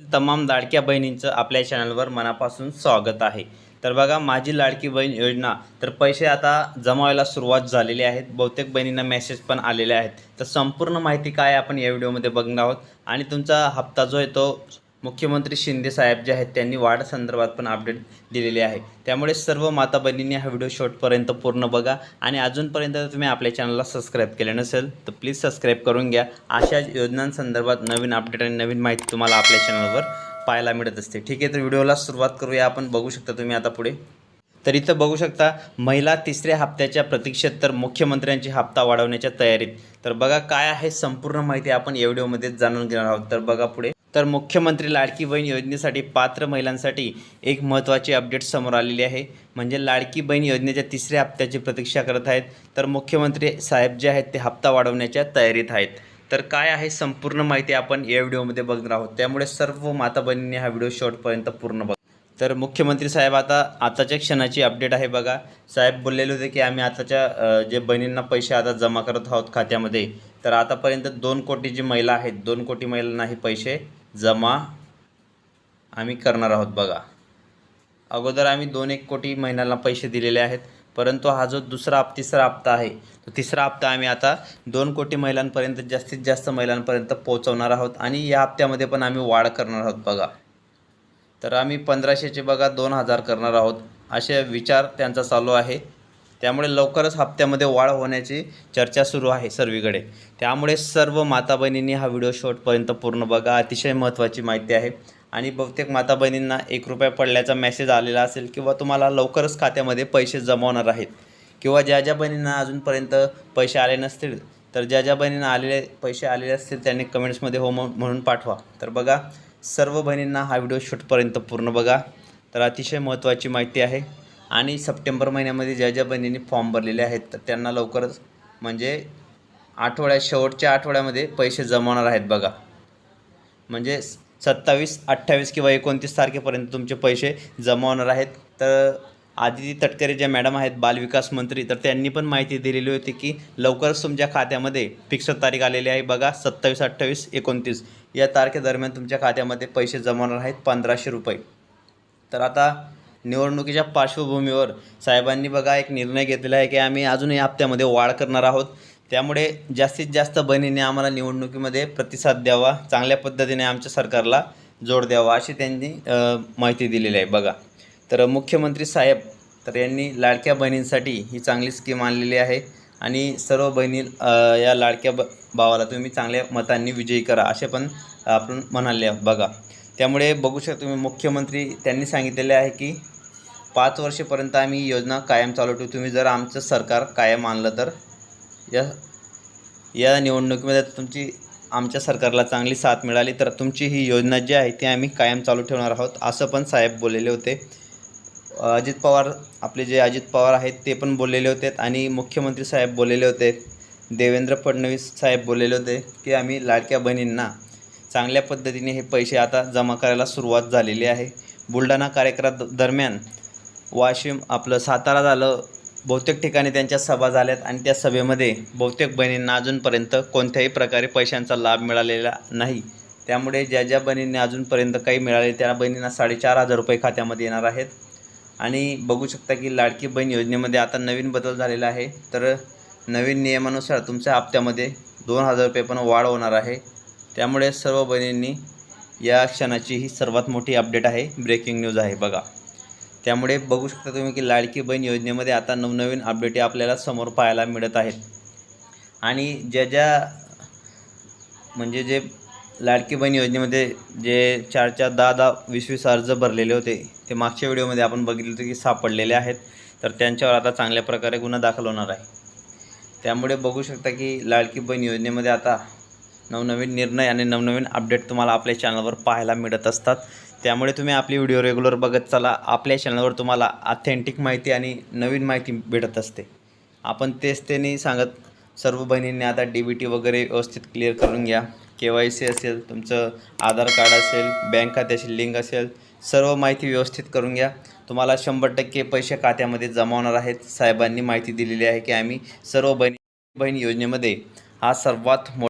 तमाम लाडक्या बहिणींचं आपल्या चॅनलवर मनापासून स्वागत आहे. तर बघा माझी लाडकी बहीण योजना तर पैसे आता जमावायला सुरुवात झालेली आहेत. बहुतेक बहिणींना मेसेज पण आलेले आहेत. तर संपूर्ण माहिती काय आपण या व्हिडिओमध्ये बघणार आहोत. आणि तुमचा हप्ता जो आहे तो मुख्यमंत्री शिंदे साहेब जे आहेत त्यांनी वाढ संदर्भात पण अपडेट दिलेले आहे. त्यामुळे सर्व माता बहिणींनी हा व्हिडिओ शॉर्टपर्यंत पूर्ण बघा आणि अजूनपर्यंत जर तुम्ही आपल्या चॅनलला सबस्क्राईब केले नसेल तर प्लीज सबस्क्राईब करून घ्या. अशा योजनांसंदर्भात नवीन अपडेट आणि नवीन माहिती तुम्हाला आपल्या चॅनलवर पाहायला मिळत असते. ठीक आहे तर व्हिडिओला सुरुवात करूया. आपण बघू शकता तुम्ही आता पुढे. तर इथं बघू शकता महिला तिसऱ्या हप्त्याच्या प्रतीक्षेत तर मुख्यमंत्र्यांची हप्ता वाढवण्याच्या तयारीत. तर बघा काय आहे संपूर्ण माहिती आपण या व्हिडिओमध्ये जाणून घेणार आहोत. तर बघा पुढे. तर मुख्यमंत्री लाडकी बहीण योजनेसाठी पात्र महिलांसाठी एक महत्त्वाची अपडेट समोर आलेली आहे. म्हणजे लाडकी बहीण योजनेच्या तिसऱ्या हप्त्याची प्रतीक्षा करत आहेत. तर मुख्यमंत्री साहेब जे आहेत ते हप्ता वाढवण्याच्या तयारीत आहेत. तर काय आहे? संपूर्ण माहिती आपण या व्हिडिओमध्ये बघणार आहोत. त्यामुळे सर्व माता बहिणींनी हा व्हिडिओ शेवटपर्यंत पूर्ण बघा. तर मुख्यमंत्री साहेब आता आताच्या क्षणाची अपडेट आहे बघा. साहेब बोललेले होते की आम्ही आताच्या जे बहिणींना पैसे आता जमा करत आहोत खात्यामध्ये तर आतापर्यंत दोन कोटी जी महिला आहेत दोन कोटी महिलांना हे पैसे जमा आम्ही करणार आहोत बघा. अगोदर आम्ही दोन एक कोटी महिन्याला पैसे दिलेले आहेत परंतु हा जो दुसरा तिसरा हप्ता आहे तो तिसरा हप्ता आम्ही आता दोन कोटी महिलांपर्यंत जास्तीत जास्त महिलांपर्यंत पोहोचवणार आहोत आणि या हप्त्यामध्ये पण आम्ही वाढ करणार आहोत बघा. तर आम्ही पंधराशेचे बघा दोन हजार करणार आहोत. असे विचार त्यांचा चालू आहे. त्यामुळे लवकरच हप्त्यामध्ये वाढ होण्याची चर्चा सुरू आहे सर्वीकडे. त्यामुळे सर्व माता बहिणींनी हा व्हिडिओ शॉर्टपर्यंत पूर्ण बघा. अतिशय महत्त्वाची माहिती आहे. आणि बहुतेक माता बहिणींना एक रुपया पडल्याचा मेसेज आलेला असेल किंवा तुम्हाला लवकरच खात्यामध्ये पैसे जमवणार आहेत किंवा ज्या ज्या बहिणींना अजूनपर्यंत पैसे आले नसतील तर ज्या ज्या बहिणींना आलेले पैसे आलेले असतील त्यांनी कमेंट्समध्ये हो म्हणून पाठवा. तर बघा सर्व बहिणींना हा व्हिडिओ शूटपर्यंत पूर्ण बघा. तर अतिशय महत्त्वाची माहिती आहे. आणि सप्टेंबर महिन्यामध्ये ज्या ज्या बहिणींनी फॉर्म भरलेले आहेत तर त्यांना लवकरच म्हणजे आठवड्या शेवटच्या आठवड्यामध्ये पैसे जमवणार आहेत बघा. म्हणजे सत्तावीस अठ्ठावीस किंवा एकोणतीस तारखेपर्यंत तुमचे पैसे जमवणार आहेत. तर आदिती तटकरे ज्या मॅडम आहेत बालविकास मंत्री तर त्यांनी पण माहिती दिलेली होती की लवकरच तुमच्या खात्यामध्ये फिक्स तारीख आलेली आहे. बघा सत्तावीस अठ्ठावीस एकोणतीस. या तारखेदरम्यान तुमच्या खात्यामध्ये पैसे जमवणार आहेत पंधराशे रुपये. तर आता निवडणुकीच्या पार्श्वभूमीवर साहेबांनी बघा एक निर्णय घेतलेला आहे की आम्ही अजूनही हप्त्यामध्ये वाढ करणार आहोत. त्यामुळे जास्तीत जास्त बहिणीने आम्हाला निवडणुकीमध्ये प्रतिसाद द्यावा चांगल्या पद्धतीने आमच्या सरकारला जोड द्यावा अशी त्यांनी माहिती दिलेली आहे. बघा. तर मुख्यमंत्री साहेब तर यांनी लाडक्या बहिणींसाठी ही चांगली स्कीम आणलेली आहे. आणि सर्व बहिणी या लाडक्या ब भावाला तुम्ही चांगल्या मतांनी विजयी करा असे पण आपण म्हणाले बघा त्यामुळे बघू शकता तुम्ही मुख्यमंत्री त्यांनी सांगितलेले आहे की पाच वर्षेपर्यंत आम्ही ही योजना कायम चालू ठेवू. तुम्ही जर आमचं सरकार कायम आणलं तर या या निवडणुकीमध्ये तुमची आमच्या सरकारला चांगली साथ मिळाली तर तुमची ही योजना जी आहे ती आम्ही कायम चालू ठेवणार आहोत असं पण साहेब बोललेले होते. अजित पवार आपले जे अजित पवार आहेत ते पण बोललेले होते आणि मुख्यमंत्री साहेब बोललेले होते देवेंद्र फडणवीस साहेब बोललेले होते की आम्ही लाडक्या बहिणींना चांगल्या पद्धतीने हे पैसे आता जमा करायला सुरुवात झालेली आहे. बुलढाणा कार्यक्रम दरम्यान वाशिम आपलं सातारा झालं बहुतेक ठिकाणी त्यांच्या सभा झाल्यात आणि त्या सभेमध्ये बहुतेक बहिणींना अजूनपर्यंत कोणत्याही प्रकारे पैशांचा लाभ मिळालेला नाही. त्यामुळे ज्या ज्या बहिणींनी अजूनपर्यंत काही मिळाले त्या बहिणींना साडेचार हजार रुपये खात्यामध्ये येणार आहेत. आणि बघू शकता की लाडकी बहीण योजनेमध्ये आता नवीन बदल झालेला आहे. तर नवीन नियमानुसार तुमच्या हप्त्यामध्ये दोन हजार रुपये पण वाढ होणार आहे. त्यामुळे सर्व बहिणींनी या क्षणाची ही सर्वात मोठी अपडेट आहे. ब्रेकिंग न्यूज आहे बघा. त्यामुळे बघू शकता तुम्ही की लाडकी बहीण योजनेमध्ये आता नवनवीन अपडेटी आपल्याला समोर पाहायला मिळत आहेत. आणि ज्या ज्या म्हणजे जे लाडकी बहीण योजनेमध्ये जे चार चार दहा दहा वीस वीस अर्ज भरलेले होते ते मागच्या व्हिडिओमध्ये आपण बघितलं होतं की सापडलेले आहेत. तर त्यांच्यावर आता चांगल्या प्रकारे गुन्हा दाखल होणार आहे. त्यामुळे बघू शकता की लाडकी बहीण योजनेमध्ये आता नवनवीन निर्णय आणि नवनवीन अपडेट तुम्हाला आपल्या चॅनलवर पाहायला मिळत असतात. त्यामुळे तुम्ही आपली व्हिडिओ रेग्युलर बघत चला. आपल्या चॅनलवर तुम्हाला ऑथेंटिक माहिती आणि नवीन माहिती भेटत असते. आपण तेच त्यांनी सांगत सर्व बहिणींनी आता डी बी टी वगैरे व्यवस्थित क्लिअर करून घ्या. के वाय सी असेल तुमचं आधार कार्ड असेल बँक खात्याची लिंक असेल सर्व माहिती व्यवस्थित करून घ्या. तुम्हाला शंभर टक्के पैसे खात्यामध्ये जमा होणार आहेत. साहेबांनी माहिती दिलेली आहे की आम्ही सर्व बहिणी बहीण योजनेमध्ये हा सर्वात मो